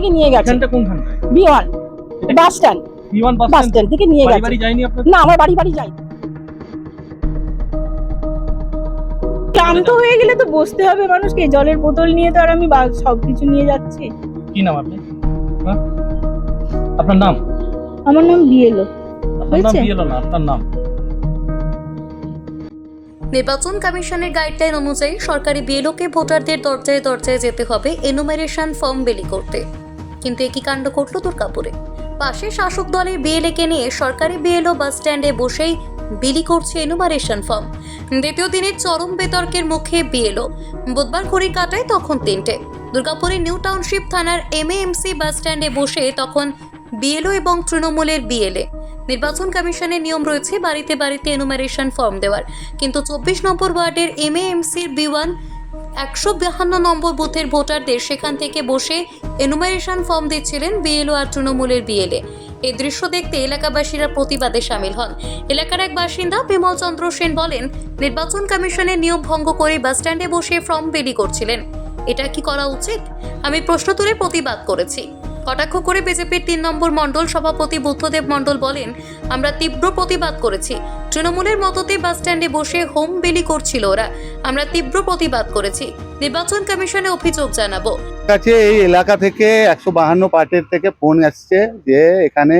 থেকে নিয়ে গেছে। এখানটা B one bus stand. Bus stand? থেকে নিয়ে গেছে। না আমার বাড়ি বাড়ি যাই ক্লান্ত হয়ে গেলে তো বসতে হবে মানুষকে। জলের বোতল নিয়ে তো আর আমি সবকিছু নিয়ে যাচ্ছি। কি নাম আপনি হ্যাঁ? আপনার নাম? আমার নাম বিএলও। আপনার নাম বিয়েলো না আপনার নাম? নির্বাচন কমিশনের গাইডলাইন অনুযায়ী সরকারি বিএলওকে ভোটারদের দরজায় দরজায় যেতে হবে এনুমারেশন ফর্ম বিলি করতে। কিন্তু একই কাণ্ড ঘটল দুর্গাপুরে। পাশে শাসক দলের বিএলএকে নিয়ে সরকারি বিএলও বাস স্ট্যান্ডে বসেই বিলি করছে এনুমারেশন ফর্ম দ্বিতীয় দিনের চরম বিতর্কের মুখে বিএলও। বুধবার ঘড়ির কাটায় তখন তিনটে। দুর্গাপুরের নিউ টাউনশিপ থানার এম এমএএমসি বাস স্ট্যান্ডে বসে তখন বিএলও এবং তৃণমূলের বিএলএ। নির্বাচন কমিশনের নিয়ম রয়েছে বাড়িতে বাড়িতে এনুমারেশন ফর্ম দেওয়ার। কিন্তু চব্বিশ নম্বর ওয়ার্ডের এম এমএএমসির বি ওয়ান একশো বাহান্ন নম্বর বুথের ভোটারদের সেখান থেকে বসে এনুমারেশন ফর্ম দিচ্ছিলেন বিএলও আর তৃণমূলের বিএলএ। এই দৃশ্য দেখতে এলাকাবাসীরা প্রতিবাদে সামিল হন। এলাকার এক বাসিন্দা বিমল চন্দ্র সেন বলেন, নির্বাচন কমিশনের নিয়ম ভঙ্গ করে বাসস্ট্যান্ডে বসে ফর্ম বেলি করছিলেন। এটা কি করা উচিত? আমি প্রশ্ন তুলে প্রতিবাদ করেছি। কটাক্ষ করে বিজেপির তিন নম্বর মণ্ডল সভাপতি বুদ্ধদেব মণ্ডল বলেন, আমরা তীব্র প্রতিবাদ করেছি। তৃণমূলের মততে বাস স্ট্যান্ডে বসে হোম বিলি করছিল ওরা। আমরা তীব্র প্রতিবাদ করেছি। নির্বাচন কমিশনে অভিযোগ জানাব। কাছে এই এলাকা থেকে একশো বাহান্ন পার্টির থেকে ফোন আসছে যে এখানে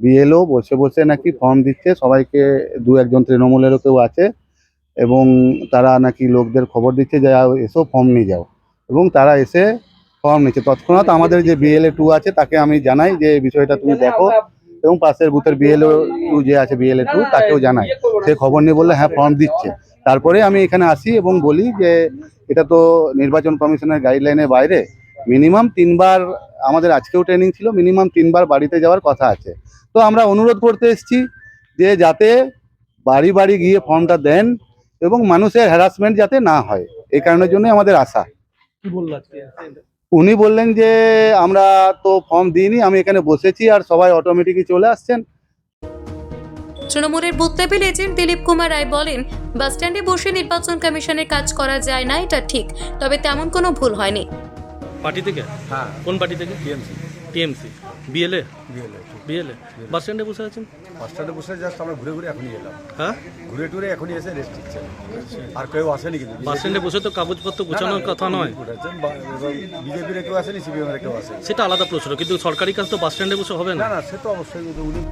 বিএলও বসে বসে নাকি ফর্ম দিচ্ছে। সবাইকে দু একজন তৃণমূলেরও কেউ আছে এবং তারা নাকি লোকদের খবর দিচ্ছে যে এসো ফর্ম নিয়ে যাও। এবং তারা এসে ফর্ম নিচ্ছে। তৎক্ষণাৎ আমাদের যে বিএলএ টু আছে তাকে আমি জানাই যে বিষয়টা তুমি দেখো এবং পাশের বুথের বিএলও টু যে আছে বিএলএ টু তাকেও জানাই। সে খবর নিয়ে বললে হ্যাঁ ফর্ম দিচ্ছে। তারপরে আমি এখানে আসি এবং বলি যে এটা তো নির্বাচন কমিশনের গাইডলাইনের বাইরে। মিনিমাম তিনবার আমাদের আজকেও ট্রেনিং ছিল মিনিমাম তিনবার বাড়িতে যাওয়ার কথা আছে। তো আমরা অনুরোধ করতে এসেছি যে যাতে বাড়ি বাড়ি গিয়ে ফর্মটা দেন এবং মানুষের হ্যারাসমেন্ট যাতে না হয়। এই কারণের জন্য আমাদের আশা। কি বলল আজকে? উনি বললেন যে আমরা তো ফর্ম দিইনি আমি এখানে বসেছি আর সবাই অটোমেটিকই চলে আসছেন। তৃণমূলের booth level agent Dilip Kumar Roy বলেন বাস স্ট্যান্ডে বসে নির্বাচন কমিশনের কাজ করা যায় না এটা ঠিক তবে তেমন কোনো ভুল হয়নি। পার্টি থেকে? হ্যাঁ। কোন পার্টি থেকে? TMC. TMC? BLA BLA BLA bus স্ট্যান্ডে বসে আছেন? বাস স্ট্যান্ডে বসে জাস্ট আমরা ঘুরে ঘুরে এখনই এলাম হ্যাঁ? ঘুরে টুরে এখনই এসে রেস্ট নিচ্ছে। আর কেউ আসেনি কিন্তু। বাস স্ট্যান্ডে বসে তো কাগজপত্র গোছানোর কথা নয়। বিজেপির কেউ আসেনি সিপিএম কেউ আসেনি। সেটা আলাদা প্রশ্ন কিন্তু সরকারি কাজ তো বাস স্ট্যান্ডে বসে হবে না। না না সে তো অবশ্যই উনি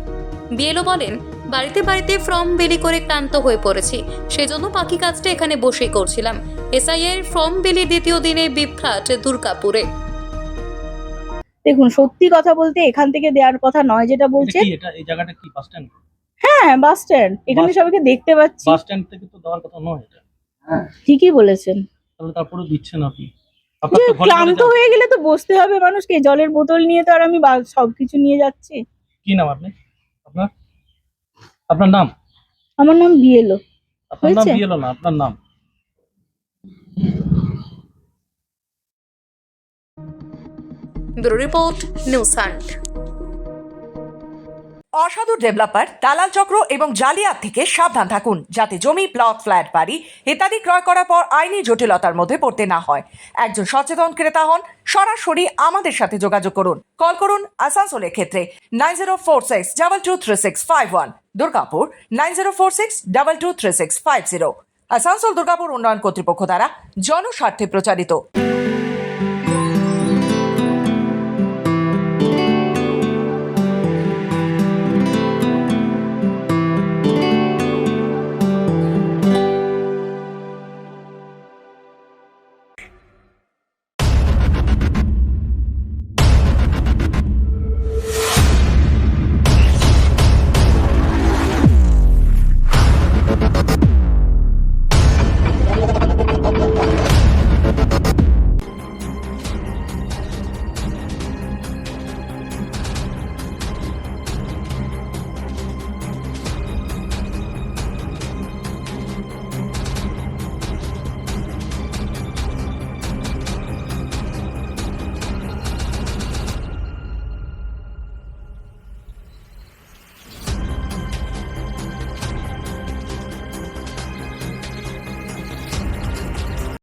বিএলও বলেন বাড়িতে বাড়িতে ফর্ম বিলি করে ক্লান্ত হয়ে পড়েছি। সেজন্য বাকি কাজটা এখানে বসেই করছিলাম। এসআইয়ের ফর্ম বিলি দ্বিতীয় দিনে বিভ্রাট দুর্গাপুরে। দেখুন সত্যি কথা বলতে এখান থেকে দেওয়ার কথা নয় যেটা বলছে এটা এই জায়গাটা কি বাস স্ট্যান্ড হ্যাঁ বাস স্ট্যান্ড এখানে সবাইকে দেখতে পাচ্ছি। বাস স্ট্যান্ড থেকে তো দেওয়ার কথা নয় এটা। ঠিকই বলেছেন। তাহলে তারপরে দিচ্ছেন আপনি। ক্লান্ত হয়ে গেলে তো বসতে হবে মানুষকে। জলের বোতল নিয়ে তো আর আমি বা- সবকিছু নিয়ে যাচ্ছি। কি নাম আপনি আপনার? আপনার নাম? আমার নাম বিএলও। আপনার নাম বিয়েলো না আপনার নাম? ব্যুরো রিপোর্ট নিউজ হান্ট অসাধু ডেভেলপার দালাল চক্র এবং জালিয়াত থেকে সাবধান থাকুন, যাতে জমি, প্লট, ফ্ল্যাট, বাড়ি ইত্যাদি ক্রয় করার পর আইনি জটিলতার মধ্যে পড়তে না হয়। একজন সচেতন ক্রেতা হন, সরাসরি আমাদের সাথে যোগাযোগ করুন। কল করুন আসানসোলের ক্ষেত্রে nine zero four six, double two three six five one, Durgapur nine zero four six, double two three six five zero. Asansol, Durgapur উন্নয়ন কর্তৃপক্ষ দ্বারা জনস্বার্থে প্রচারিত।